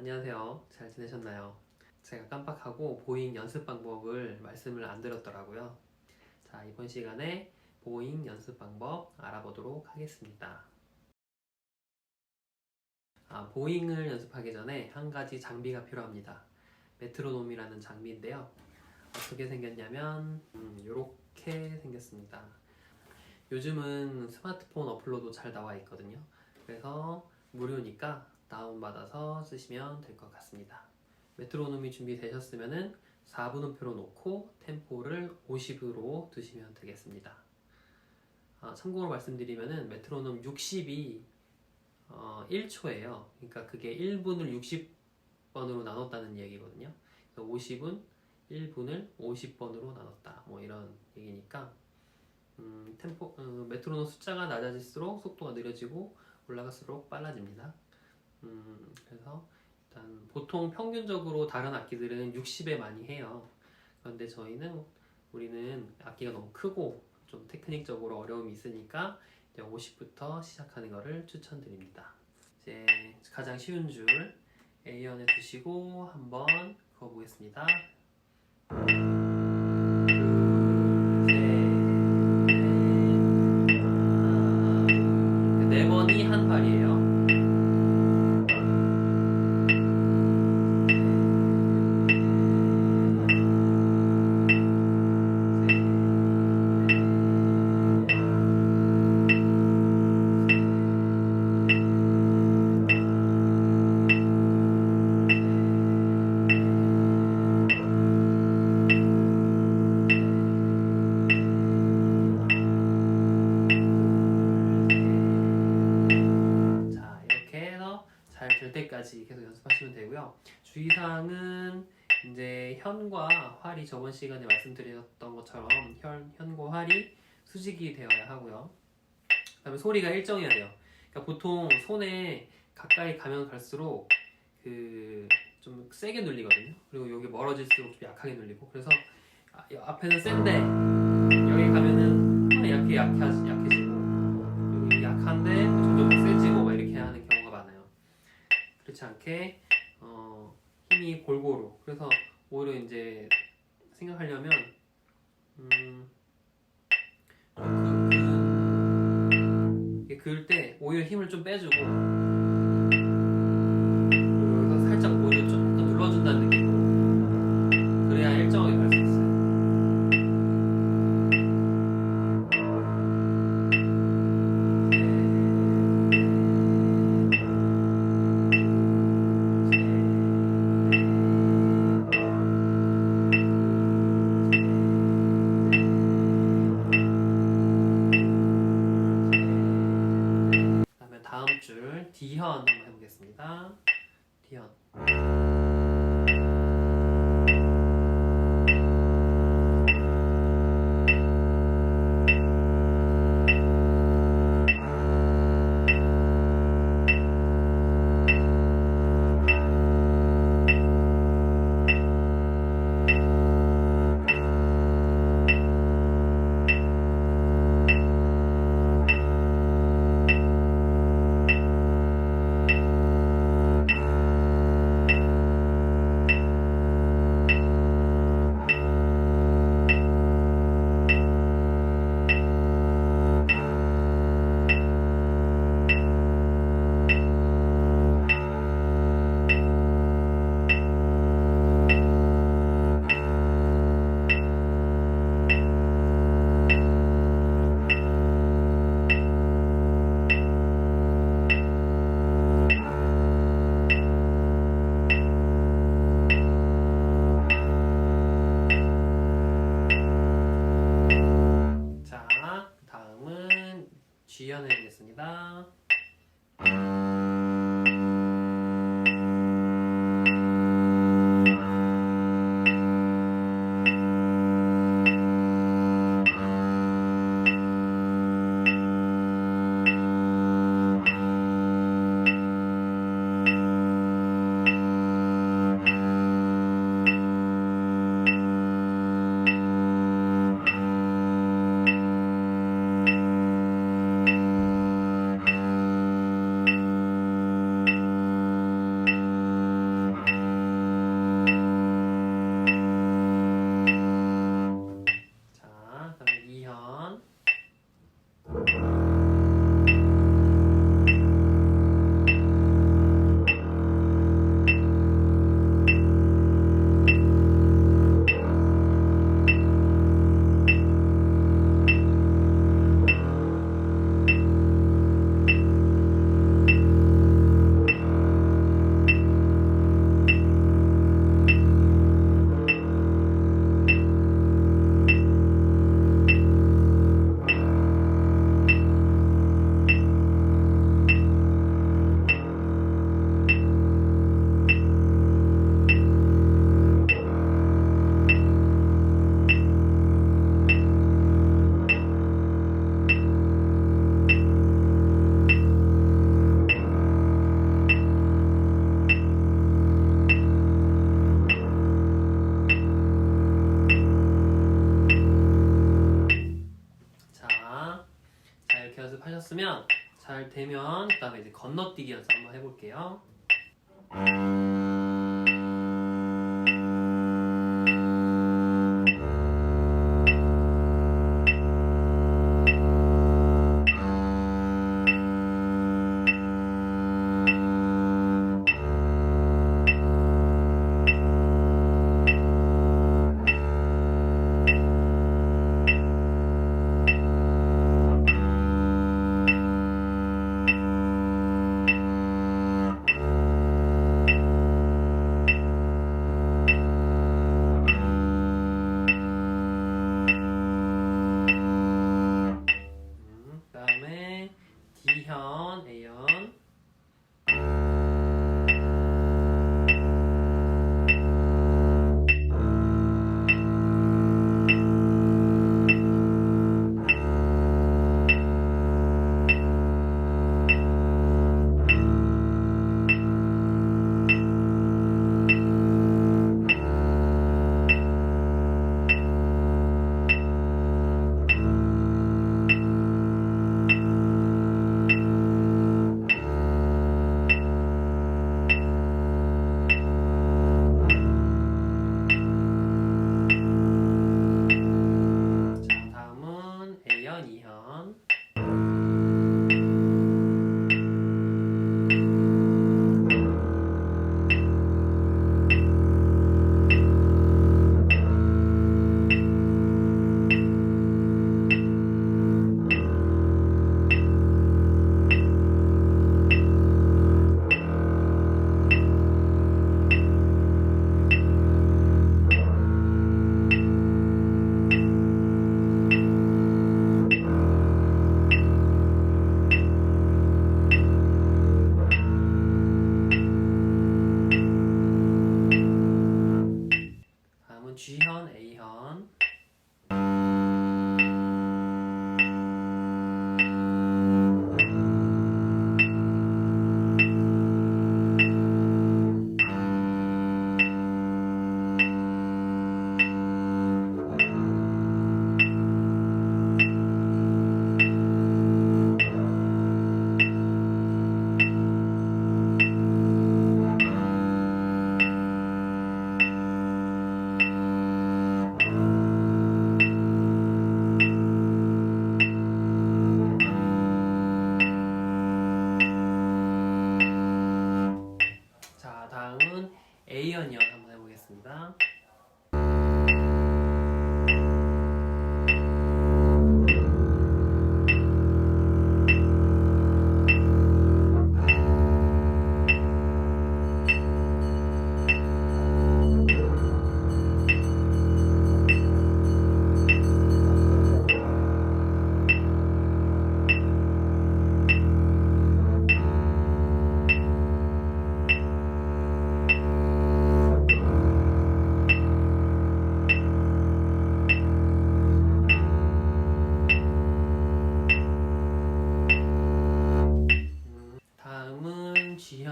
안녕하세요. 잘 지내셨나요? 제가 깜빡하고 보잉 연습 방법을 말씀을 안 드렸더라고요. 자, 이번 시간에 보잉 연습 방법 알아보도록 하겠습니다. 아, 보잉을 연습하기 전에 한 가지 장비가 필요합니다. 메트로놈이라는 장비인데요. 어떻게 생겼냐면 이렇게 생겼습니다. 요즘은 스마트폰 어플로도 잘 나와 있거든요. 그래서 무료니까 다운받아서 쓰시면 될 것 같습니다. 메트로놈이 준비되셨으면 4분음표로 놓고 템포를 50으로 두시면 되겠습니다. 아, 참고로 말씀드리면 메트로놈 60이 어, 1초예요. 그러니까 그게 1분을 60번으로 나눴다는 얘기거든요. 50은 1분을 50번으로 나눴다. 뭐 이런 얘기니까 음, 템포 어, 메트로놈 숫자가 낮아질수록 속도가 느려지고 올라갈수록 빨라집니다. 음, 그래서 일단 보통 평균적으로 다른 악기들은 60에 많이 해요. 그런데 저희는 우리는 악기가 너무 크고 좀 테크닉적으로 어려움이 있으니까 이제 50부터 시작하는 것을 추천드립니다. 이제 가장 쉬운 줄 A연에 두시고 한번 그어보겠습니다. 주의사항은 이제 현과 활이 저번 시간에 말씀드렸던 것처럼 현, 현과 활이 수직이 되어야 하고요. 그 다음에 소리가 일정해야 돼요. 그러니까 보통 손에 가까이 가면 갈수록 그 좀 세게 눌리거든요. 그리고 여기 멀어질수록 좀 약하게 눌리고 그래서 아, 이 앞에는 센데 여기 가면은 약해 약해 약해지고 여기 약한데 점점 더 세지고 막 이렇게 하는 경우가 많아요. 그렇지 않게 이 골고루. 그래서 오히려 이제 생각하려면 음, 좀 그, 그, 그을 때 오히려 힘을 좀 빼주고 되면 그다음에 이제 건너뛰기 연습 한번 해볼게요. Brioño.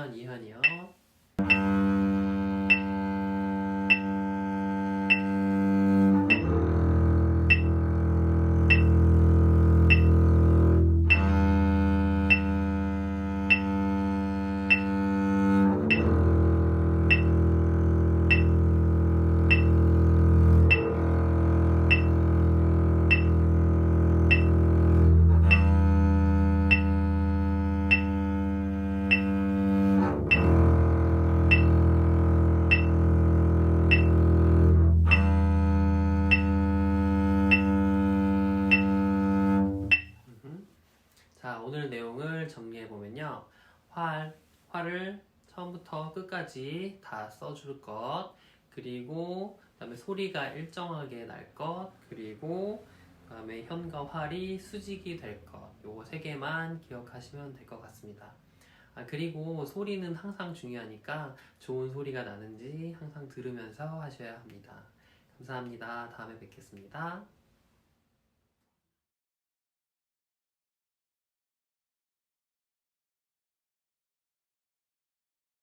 다음은 G 활, 활을 처음부터 끝까지 다 써줄 것, 그리고 그 다음에 소리가 일정하게 날 것, 그리고 그 다음에 현과 활이 수직이 될 것, 요거 세 개만 기억하시면 될 것 같습니다. 아, 그리고 소리는 항상 중요하니까 좋은 소리가 나는지 항상 들으면서 하셔야 합니다. 감사합니다. 다음에 뵙겠습니다.